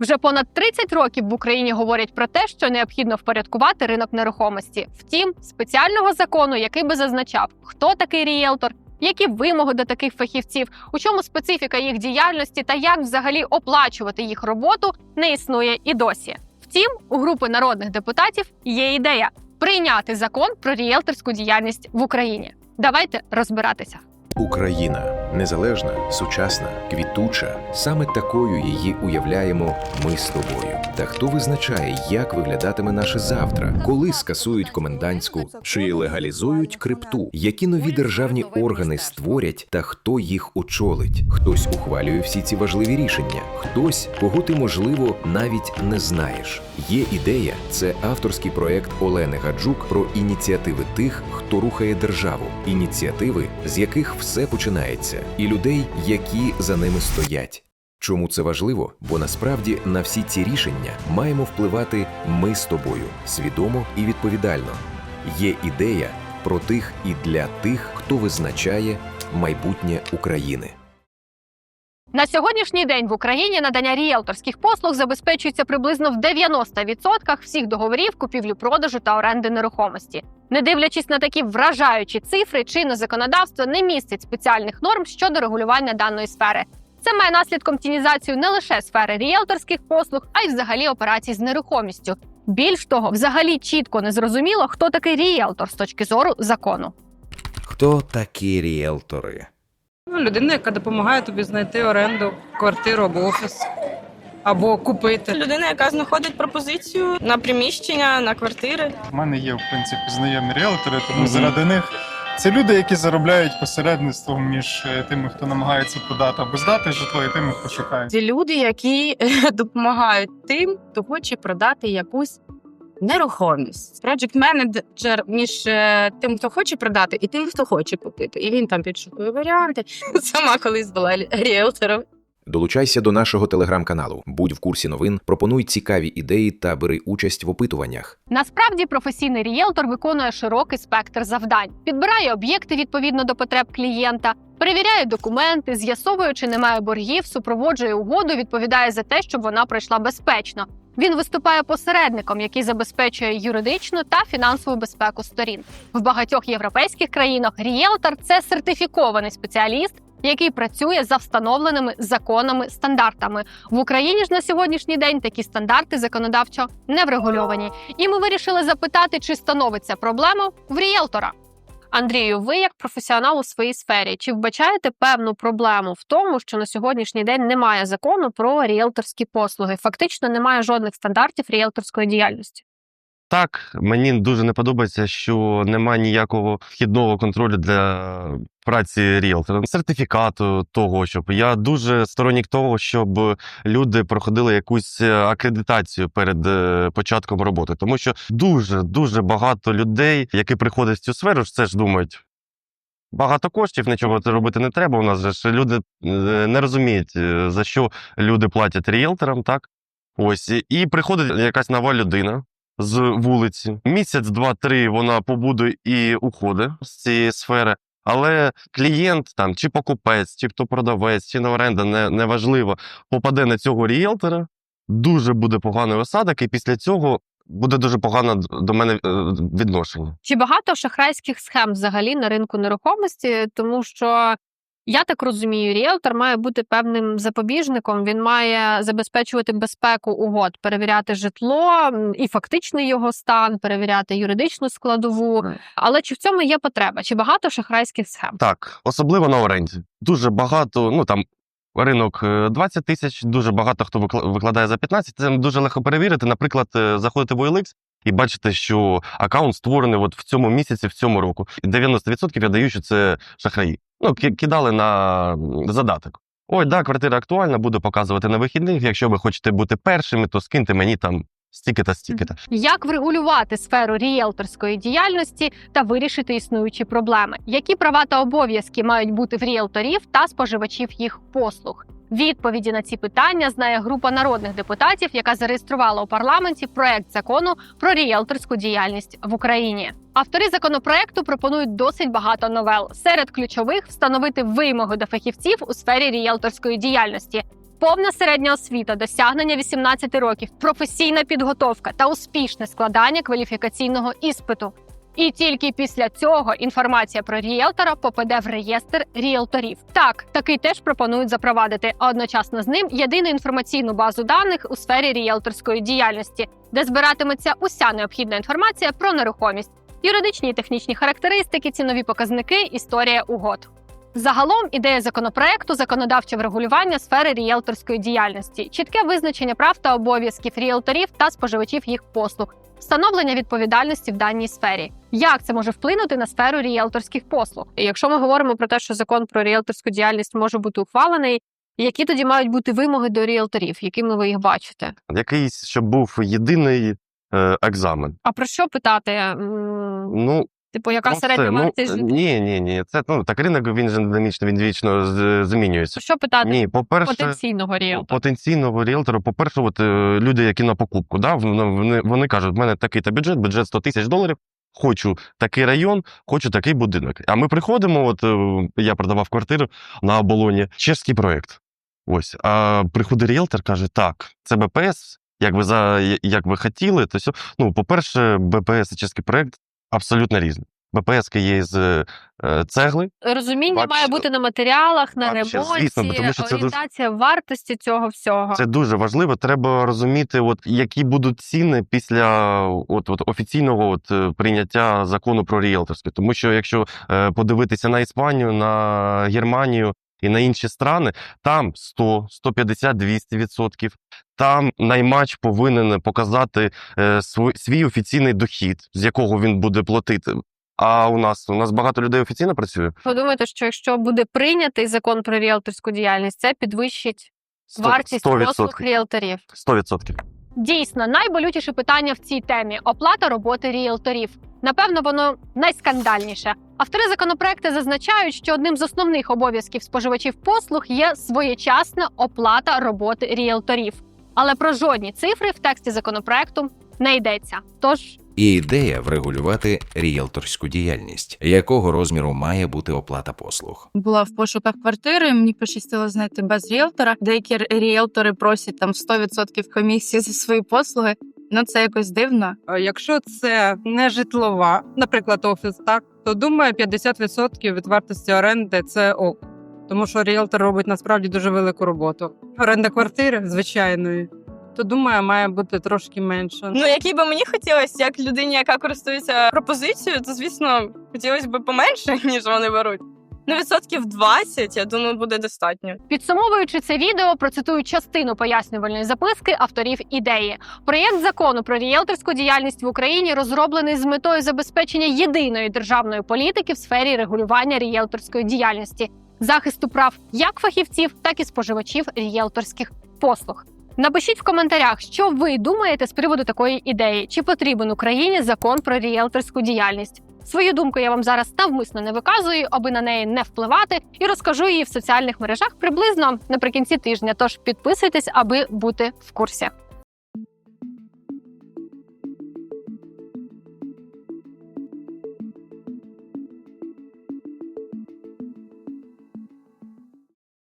Вже понад 30 років в Україні говорять про те, що необхідно впорядкувати ринок нерухомості. Втім, спеціального закону, який би зазначав, хто такий ріелтор, які вимоги до таких фахівців, у чому специфіка їх діяльності та як взагалі оплачувати їх роботу, не існує і досі. Втім, у групи народних депутатів є ідея прийняти закон про ріелторську діяльність в Україні. Давайте розбиратися. Україна незалежна, сучасна, квітуча. Саме такою її уявляємо ми з тобою. Та хто визначає, як виглядатиме наше завтра, коли скасують комендантську чи легалізують крипту, які нові державні органи створять та хто їх очолить? Хтось ухвалює всі ці важливі рішення, хтось, кого ти можливо навіть не знаєш. Є ідея це авторський проект Олени Гаджук про ініціативи тих, хто рухає державу, ініціативи, з яких все починається, і людей, які за ними стоять. Чому це важливо? Бо насправді на всі ці рішення маємо впливати ми з тобою свідомо і відповідально. Є ідея про тих і для тих, хто визначає майбутнє України. На сьогоднішній день в Україні надання ріелторських послуг забезпечується приблизно в 90% всіх договорів купівлі-продажу та оренди нерухомості. Не дивлячись на такі вражаючі цифри, чинне законодавство не містить спеціальних норм щодо регулювання даної сфери. Це має наслідком тінізацію не лише сфери ріелторських послуг, а й взагалі операцій з нерухомістю. Більш того, взагалі чітко не зрозуміло, хто такий ріелтор з точки зору закону. Хто такі ріелтори? Ну, людина, яка допомагає тобі знайти оренду, квартиру або офіс, або купити. Людина, яка знаходить пропозицію на приміщення, на квартири. У мене є, в принципі, знайомі ріелтори, тому заради них це люди, які заробляють посередництвом між е, тими, хто намагається продати або здати житло, і тими, хто шукає. Це люди, які е, допомагають тим, хто хоче продати якусь нерухомість. Project менеджер між е, тим, хто хоче продати, і тим, хто хоче купити. І він там підшукує варіанти. Сама колись була ріелтором. Долучайся до нашого телеграм-каналу, будь в курсі новин, пропонуй цікаві ідеї та бери участь в опитуваннях. Насправді професійний ріелтор виконує широкий спектр завдань, підбирає об'єкти відповідно до потреб клієнта, перевіряє документи, з'ясовує, чи немає боргів, супроводжує угоду, відповідає за те, щоб вона пройшла безпечно. Він виступає посередником, який забезпечує юридичну та фінансову безпеку сторін. В багатьох європейських країнах ріелтор це сертифікований спеціаліст, який працює за встановленими законами стандартами. В Україні ж на сьогоднішній день такі стандарти законодавчо не врегульовані. І ми вирішили запитати, чи становиться проблема в ріелтора. Андрію, ви як професіонал у своїй сфері, чи вбачаєте певну проблему в тому, що на сьогоднішній день немає закону про ріелторські послуги? Фактично немає жодних стандартів ріелторської діяльності. Так, мені дуже не подобається, що немає ніякого вхідного контролю для праці ріелтора, сертифікату того, щоб я дуже сторонник того, щоб люди проходили якусь е, акредитацію перед е, початком роботи, тому що дуже дуже багато людей, які приходять в цю сферу, ж це ж думають. Багато коштів, нічого робити не треба. У нас же ж люди е, не розуміють, за що люди платять ріелторам, так? Ось, і приходить якась нова людина, з вулиці. Місяць, два-три вона побуде і уходить з цієї сфери. Але клієнт там, чи покупець, чи хто продавець, чи на оренда, не, неважливо, попаде на цього ріелтора, дуже буде поганий осадок, і після цього буде дуже погане до мене е, відношення. Чи багато шахрайських схем взагалі на ринку нерухомості? Тому що я так розумію, ріелтор має бути певним запобіжником. Він має забезпечувати безпеку угод, перевіряти житло і фактичний його стан, перевіряти юридичну складову. Але чи в цьому є потреба? Чи багато шахрайських схем? Так, особливо на оренді. Дуже багато, ну там. Ринок е, 20 тисяч, дуже багато хто викла- викладає за 15. Це дуже легко перевірити. Наприклад, е, заходите в OLX і бачите, що аккаунт створений от в цьому місяці, в цьому року. І 90% я даю, що це шахраї. Ну, ки- кидали на задаток. Ой, да, квартира актуальна, буду показувати на вихідних. Якщо ви хочете бути першими, то скиньте мені там стільки-та, стільки-та. Як врегулювати сферу ріелторської діяльності та вирішити існуючі проблеми? Які права та обов'язки мають бути в ріелторів та споживачів їх послуг? Відповіді на ці питання знає група народних депутатів, яка зареєструвала у парламенті проект закону про ріелторську діяльність в Україні. Автори законопроекту пропонують досить багато новел. Серед ключових встановити вимоги до фахівців у сфері ріелторської діяльності. повна середня освіта, досягнення 18 років, професійна підготовка та успішне складання кваліфікаційного іспиту. І тільки після цього інформація про ріелтора попаде в реєстр ріелторів. Так, такий теж пропонують запровадити, а одночасно з ним єдину інформаційну базу даних у сфері ріелторської діяльності, де збиратиметься уся необхідна інформація про нерухомість, юридичні і технічні характеристики, цінові показники, історія угод. Загалом ідея законопроекту законодавче врегулювання сфери ріелторської діяльності, чітке визначення прав та обов'язків ріелторів та споживачів їх послуг, встановлення відповідальності в даній сфері. Як це може вплинути на сферу ріелторських послуг? І Якщо ми говоримо про те, що закон про ріелторську діяльність може бути ухвалений, які тоді мають бути вимоги до ріелторів, якими ви їх бачите? Якийсь, щоб був єдиний е, екзамен. А про що питати? Ну, Типу, яка ну, середня ну, ні, ні, ні. Це ну так ринок він же динамічно, він вічно змінюється. Що питати Ні, по-перше, потенційного ріелтора? потенційного ріелтора, по-перше, от, е, люди, які на покупку, да, вони, вони, кажуть, в мене такий-то бюджет, бюджет 100 тисяч доларів, хочу такий район, хочу такий будинок. А ми приходимо, от е, я продавав квартиру на оболоні, чеський проєкт. Ось. А приходить ріелтор, каже, так, це БПС, як ви, за, як ви хотіли, то все. Ну, по-перше, БПС і чеський проєкт абсолютно різні. БПС є з е, цегли, Розуміння Вообще- має бути на матеріалах, на Вообще, ремонті, звісно, тому що це дуже- орієнтація вартості цього всього. Це дуже важливо. Треба розуміти, от які будуть ціни після от, от офіційного от, е, прийняття закону про ріелторське. Тому що якщо е, подивитися на Іспанію, на Германію і на інші страни, там 100, 150, 200 відсотків. Там наймач повинен показати е, свій, офіційний дохід, з якого він буде платити. А у нас у нас багато людей офіційно працює. Ви думаєте, що якщо буде прийнятий закон про ріелторську діяльність, це підвищить Сто- вартість 100%. послуг ріелторів? 100%. Дійсно, найболючіше питання в цій темі оплата роботи ріелторів. Напевно, воно найскандальніше. Автори законопроекту зазначають, що одним з основних обов'язків споживачів послуг є своєчасна оплата роботи ріелторів. Але про жодні цифри в тексті законопроекту не йдеться. Тож І ідея врегулювати ріелторську діяльність, якого розміру має бути оплата послуг. Була в пошуках квартири, мені пощастило знайти без ріелтора. Деякі ріелтори просять там 100% комісії за свої послуги. Ну це якось дивно. Якщо це не житлова, наприклад, офіс, так то думаю, 50% від вартості оренди це ок. Тому що ріелтор робить насправді дуже велику роботу. Оренда квартири звичайної, то думаю, має бути трошки менше. Ну, який би мені хотілося, як людині, яка користується пропозицією, то звісно хотілося б поменше, ніж вони беруть. Ну, відсотків 20, я думаю, буде достатньо. Підсумовуючи це відео, процитую частину пояснювальної записки авторів ідеї. Проєкт закону про ріелторську діяльність в Україні розроблений з метою забезпечення єдиної державної політики в сфері регулювання ріелторської діяльності, захисту прав як фахівців, так і споживачів ріелторських послуг. Напишіть в коментарях, що ви думаєте з приводу такої ідеї, чи потрібен Україні закон про ріелторську діяльність. Свою думку я вам зараз навмисно не виказую, аби на неї не впливати, і розкажу її в соціальних мережах приблизно наприкінці тижня. Тож підписуйтесь, аби бути в курсі.